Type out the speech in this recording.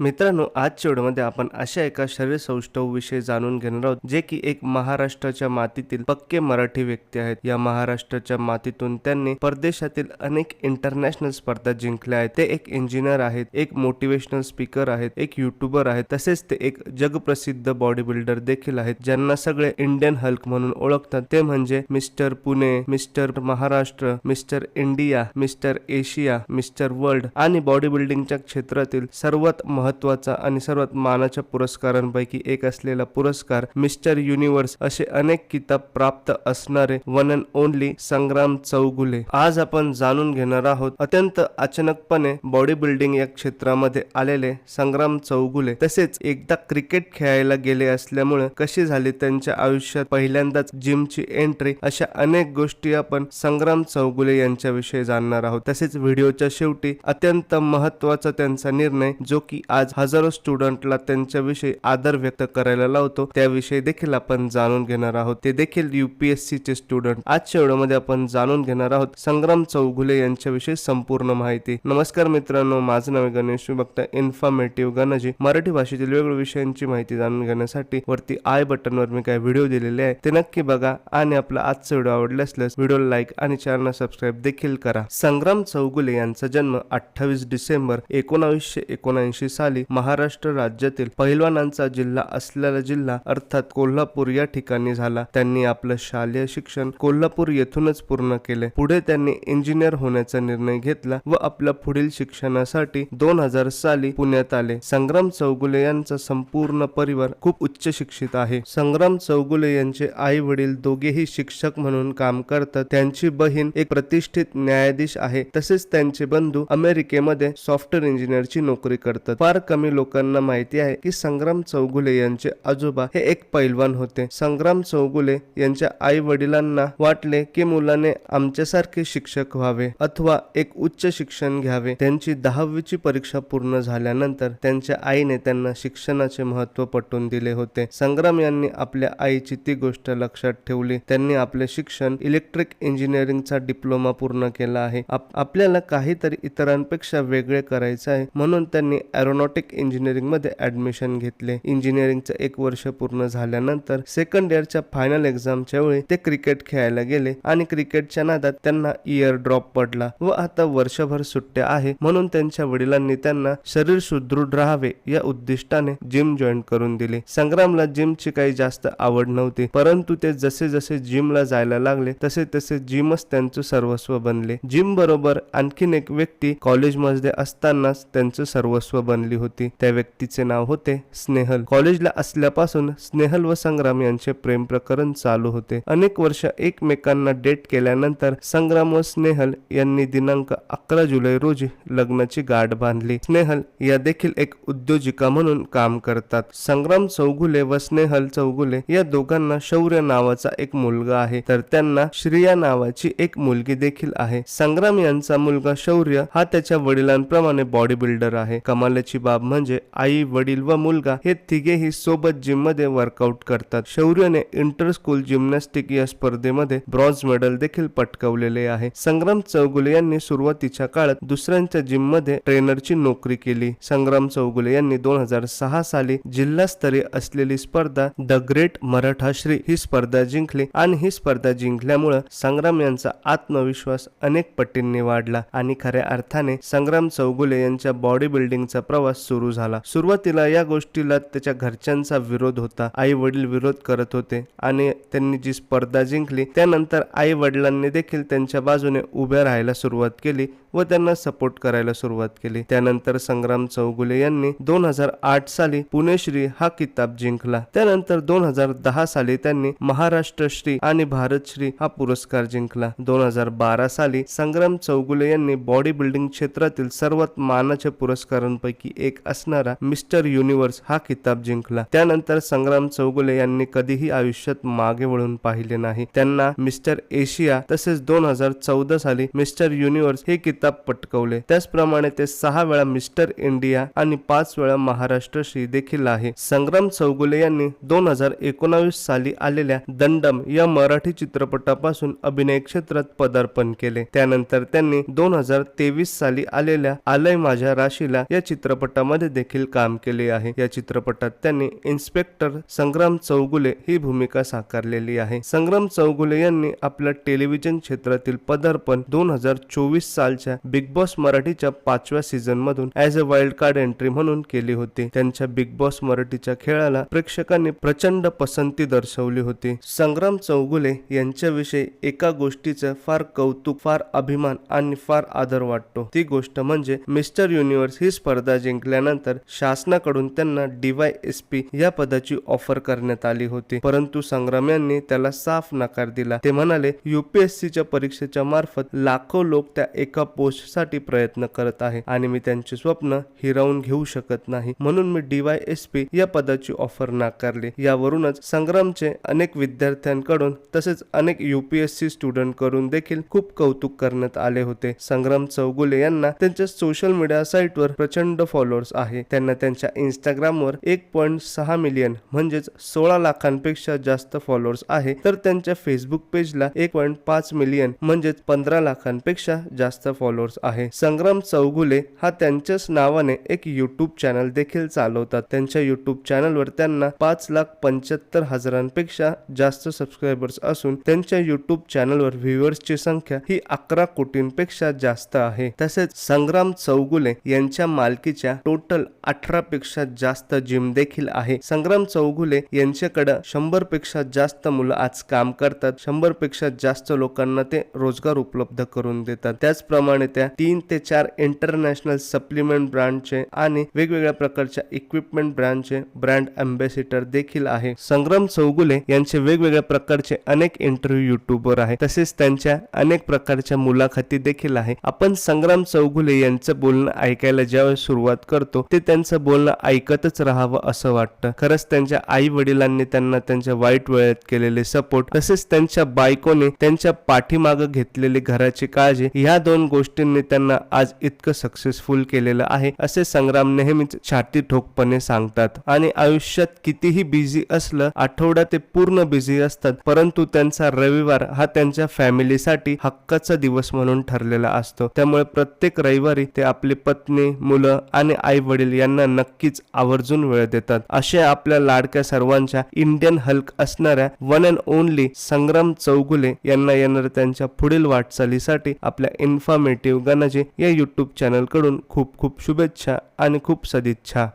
मित्रांनो आजच्या व्हिडिओमध्ये आपण अशा एका शरीरसौष्ठव विषयी जाणून घेणार आहोत जे की एक महाराष्ट्राच्या मातीतील पक्के मराठी व्यक्ती आहेत. या महाराष्ट्राच्या मातीतून त्यांनी परदेशातील अनेक इंटरनॅशनल स्पर्धा जिंकल्या आहेत. ते एक इंजिनियर आहेत एक मोटिवेशनल स्पीकर आहेत एक युट्यूबर आहेत. तसेच ते एक जगप्रसिद्ध बॉडी बिल्डर देखील आहेत ज्यांना सगळे इंडियन हल्क म्हणून ओळखतात. ते म्हणजे mister Pune mister Maharashtra mister India mister Asia mister world आणि बॉडी बिल्डिंगच्या क्षेत्रातील सर्वात महत्त्वाचा आणि सर्वात मानाच्या पुरस्कारांपैकी एक असलेला पुरस्कार मिस्टर युनिव्हर्स असे अनेक किताब प्राप्त असणारे one and only Sangram Chougule. आज आपण जाणून घेणार आहोत अत्यंत अचानकपणे बॉडी बिल्डिंग या क्षेत्रामध्ये आलेले संग्राम चौगुले. तसेच एकदा क्रिकेट खेळायला गेले असल्यामुळे कशी झाली त्यांच्या आयुष्यात पहिल्यांदाच जिमची एंट्री अशा अनेक गोष्टी आपण संग्राम चौगुले यांच्याविषयी जाणणार आहोत. तसेच व्हिडिओच्या शेवटी अत्यंत महत्त्वाचा त्यांचा निर्णय जो की आज हजारो स्टुडंटला त्यांच्याविषयी आदर व्यक्त करायला लावतो. त्याविषयी देखील आपण जाणून घेणार आहोत. ते देखील युपीएससी चे स्टुडंट आजच्या व्हिडिओमध्ये आपण जाणून घेणार आहोत संग्राम चौगुले यांच्याविषयी संपूर्ण माहिती. नमस्कार मित्रांनो माझं नाव गणेश बघता इन्फॉर्मेटिव्ह गणजी. मराठी भाषेतील वेगवेगळ्या विषयांची माहिती जाणून घेण्यासाठी वरती आय बटनवर मी काही व्हिडिओ दिलेले आहे ते नक्की बघा आणि आपला आजचा व्हिडिओ आवडला असल्यास व्हिडिओला लाईक आणि चॅनल सबस्क्राईब देखील करा. संग्राम चौगुले यांचा जन्म अठ्ठावीस डिसेंबर एकोणावीसशे एकोणऐंशी साली महाराष्ट्र राज्यातील पहिलवानांचा जिल्हा असलेला जिल्हा अर्थात कोल्हापूर या ठिकाणी झाला. त्यांनी आपलं शालेय शिक्षण कोल्हापूर येथूनच पूर्ण केले. पुढे त्यांनी इंजिनियर होण्याचा निर्णय घेतला व आपल्या पुढील शिक्षणासाठी दोन हजार साली पुण्यात आले. संग्राम चौगुले यांचा संपूर्ण परिवार खूप उच्च शिक्षित आहे. संग्राम चौगुले यांचे आई वडील दोघेही शिक्षक म्हणून काम करतात. त्यांची बहीण एक प्रतिष्ठित न्यायाधीश आहे. तसेच त्यांचे बंधू अमेरिकेमध्ये सॉफ्टवेअर इंजिनियरची नोकरी करतात. फार कमी लोकांना माहिती आहे की संग्राम चौगुले यांचे आजोबा हे एक पैलवान होते. संग्राम चौगुले यांच्या आई वडिलांना वाटले की मुलाने आमच्यासारखे शिक्षक व्हावे अथवा एक उच्च शिक्षण घ्यावे. त्यांची दहावीची परीक्षा पूर्ण झाल्यानंतर त्यांच्या आईने त्यांना शिक्षणाचे महत्त्व पटवून दिले होते. संग्राम यांनी आपल्या आईची ती गोष्ट लक्षात ठेवली. त्यांनी आपले शिक्षण इलेक्ट्रिक इंजिनिअरिंगचा डिप्लोमा पूर्ण केला आहे. आपल्याला काहीतरी इतरांपेक्षा वेगळे करायचे आहे म्हणून त्यांनी एरोनॉट एरोनॉटिक इंजिनिअरिंगमध्ये मध्ये ऍडमिशन घेतले. इंजिनिअरिंगचं एक वर्ष पूर्ण झाल्यानंतर सेकंड इयरच्या फायनल एक्झामच्या वेळी ते क्रिकेट खेळायला गेले आणि क्रिकेटच्या नादात त्यांना इयर ड्रॉप पडला व आता वर्षभर सुट्ट्या आहे म्हणून त्यांच्या वडिलांनी त्यांना शरीर सुदृढ राहावे या उद्दिष्टाने जिम जॉईन करून दिले. संग्रामला जिमची काही जास्त आवड नव्हती परंतु ते जसे जसे जिमला जायला लागले तसे तसे जिमच त्यांचं सर्वस्व बनले. जिम बरोबर आणखीन एक व्यक्ती कॉलेजमध्ये असतानाच त्यांचं सर्वस्व बनले. होती. त्या व्यक्तीचे नाव होते स्नेहल. कॉलेजला असल्यापासून स्नेहल व संग्राम यांचे प्रेम प्रकरण चालू होते. अनेक वर्ष एकमेकांना डेट केल्यानंतर संग्राम व स्नेहल यांनी दिनांक अकरा जुलै रोजी लग्नाची गाठ बांधली. स्नेहल या देखील एक उद्योजिका म्हणून काम करतात. संग्राम चौगुले व स्नेहल चौगुले या दोघांना शौर्य नावाचा एक मुलगा आहे. तर त्यांना श्रिया नावाची एक मुलगी देखील आहे. संग्राम यांचा मुलगा शौर्य हा त्याच्या वडिलांप्रमाणे बॉडी बिल्डर आहे. कमालाची बाब म्हणजे आई वडील व मुलगा हे तिघेही सोबत जिममध्ये वर्कआउट करतात. शौर्यने इंटर स्कूल जिम्नॅस्टिक या स्पर्धेमध्ये ब्रॉन्झ मेडल देखील पटकावलेले आहे. संग्राम चौगुले यांनी सुरुवातीच्या काळात दुसऱ्यांच्या जिममध्ये ट्रेनरची नोकरी केली. संग्राम चौगुले यांनी दोन हजार सहा साली जिल्हास्तरीय असलेली स्पर्धा द ग्रेट मराठाश्री ही स्पर्धा जिंकली आणि ही स्पर्धा जिंकल्यामुळे संग्राम यांचा आत्मविश्वास अनेक पटींनी वाढला. आणि खऱ्या अर्थाने संग्राम चौगुले यांच्या बॉडी बिल्डिंगचा प्रवास प्रवास सुरू झाला. सुरुवातीला या गोष्टीला त्याच्या घरच्यांचा विरोध होता. आई वडील विरोध करत होते आणि त्यांनी जी स्पर्धा जिंकली त्यानंतर आई वडिलांनी देखील त्यांच्या बाजूने उभ्या राहायला सुरुवात केली व त्यांना सपोर्ट करायला सुरुवात केली. त्यानंतर संग्राम चौगुले यांनी दोन हजार आठ साली पुणेश्री हा किताब जिंकला. त्यानंतर दोन हजार दहा साली त्यांनी महाराष्ट्र श्री आणि भारत श्री हा पुरस्कार जिंकला. दोन हजार बारा साली संग्राम चौगुले यांनी बॉडी बिल्डिंग क्षेत्रातील सर्वात मानाच्या पुरस्कारांपैकी एक असणारा मिस्टर युनिव्हर्स हा किताब जिंकला. त्यानंतर संग्राम चौगुले यांनी कधीही आयुष्यात मागे वळून पाहिले नाही. त्यांना मिस्टर एशिया तसेच दोन हजार चौदा साली मिस्टर युनिव्हर्स हे किताब पटकवले. त्याचप्रमाणे ते सहा वेळा मिस्टर इंडिया आणि पाच वेळा महाराष्ट्र श्री देखील आहे. संग्राम चौगुले यांनी दोन हजार एकोणावीस साली आलेल्या दंडम या मराठी चित्रपटापासून अभिनय क्षेत्रात पदार्पण केले. त्यानंतर त्यांनी दोन हजार तेवीस साली आलेल्या आलय माझ्या राशीला या चित्रपट चित्रपटामध्ये देखील काम केले आहे. या चित्रपटात त्यांनी इन्स्पेक्टर संग्राम चौगुले ही भूमिका साकारलेली आहे. संग्राम चौगुले यांनी आपल्या टेलिव्हिजन क्षेत्रातील पदार्पण दोन हजार चोवीस सालच्या बिग बॉस मराठीच्या पाचव्या सीझन मधून as a wild card entry म्हणून केली होती. त्यांच्या बिग बॉस मराठीच्या खेळाला प्रेक्षकांनी प्रचंड पसंती दर्शवली होती. संग्राम चौगुले यांच्याविषयी एका गोष्टीचं फार कौतुक फार अभिमान आणि फार आदर वाटतो. ती गोष्ट म्हणजे मिस्टर युनिव्हर्स ही स्पर्धा जिंकल्यानंतर शासनाकडून त्यांना डीवाय एस पी या पदाची ऑफर करण्यात आली होती. परंतु संग्राम यांनी त्याला साफ नकार दिला. ते म्हणाले युपीएससीच्या परीक्षेच्या मार्फत लाखो लोक त्या एका पोस्टसाठी प्रयत्न करत आहे आणि मी त्यांचे स्वप्न हिरावून घेऊ शकत नाही. म्हणून मी डीवाय एस पी या पदाची ऑफर नाकारली. यावरूनच संग्रामचे अनेक विद्यार्थ्यांकडून तसेच अनेक युपीएससी स्टुडंटकडून देखील खूप कौतुक करण्यात आले होते. संग्राम चौगुले यांना त्यांच्या सोशल मीडिया साईटवर प्रचंड फॉलो फॉलोअर्स आहे. त्यांना त्यांच्या इंस्टाग्रामवर एक पॉईंट सहा मिलियन म्हणजेच सोळा लाखांपेक्षा जास्त फॉलोअर्स आहे. तर त्यांच्या फेसबुक पेजला एक पॉईंट पाच मिलियन म्हणजेच पंधरा लाखांपेक्षा जास्त फॉलोअर्स आहे. संग्राम चौगुले हा त्यांच्याच नावाने एक युट्यूब चॅनल देखील चालवतात. त्यांच्या युट्यूब चॅनलवर त्यांना पाच लाख पंच्याहत्तर हजारांपेक्षा जास्त सबस्क्रायबर्स असून त्यांच्या युट्यूब चॅनलवर व्ह्युअर्सची संख्या ही अकरा कोटींपेक्षा जास्त आहे. तसेच संग्राम चौगुले यांच्या मालकीच्या टोटल अठरा पेक्षा जास्त जिम देखील आहे. संग्राम चौगुले यांच्याकडे शंभरपेक्षा जास्त मुलं आज काम करतात. शंभरपेक्षा जास्त लोकांना ते रोजगार उपलब्ध करून देतात. त्याचप्रमाणे त्या तीन ते चार इंटरनॅशनल सप्लिमेंट ब्रँडचे आणि वेगवेगळ्या प्रकारच्या इक्विपमेंट ब्रँडचे ब्रँड अम्बेसिडर देखील आहे. संग्राम चौगुले यांचे वेगवेगळ्या प्रकारचे अनेक इंटरव्ह्यू युट्यूबवर आहे तसेच त्यांच्या अनेक प्रकारच्या मुलाखती देखील आहे. आपण संग्राम चौगुले यांचं बोलणं ऐकायला ज्यावेळेस सुरुवात करतो ते त्यांचं बोलणं ऐकतच राहावं असं वाटतं. खरंच त्यांच्या आई वडिलांनी त्यांना त्यांच्या वाईट वेळेत केलेले सपोर्ट तसेच त्यांच्या बायकोने त्यांच्या पाठीमाग घेतलेली घराची काळजी ह्या दोन गोष्टींनी त्यांना आज इतकं सक्सेसफुल केलेलं आहे असे संग्राम नेहमीच छाती ठोकपणे सांगतात. आणि आयुष्यात कितीही बिझी असलं आठवडा ते पूर्ण बिझी असतात परंतु त्यांचा रविवार हा त्यांच्या फॅमिलीसाठी हक्काचा दिवस म्हणून ठरलेला असतो. त्यामुळे प्रत्येक रविवारी ते आपली पत्नी मुलं आणि आई वडील यांना नक्कीच आवर्जून वेळ देतात. अशा आपल्या लाडक्या सर्वांच्या इंडियन हल्क असणाऱ्या one and only Sangram Chougule यांना येणाऱ्या त्यांच्या पुढील वाटचालीसाठी आपल्या इन्फॉर्मेटिव्ह गणाचे या युट्यूब चॅनलकडून खूप खूप शुभेच्छा आणि खूप सदिच्छा.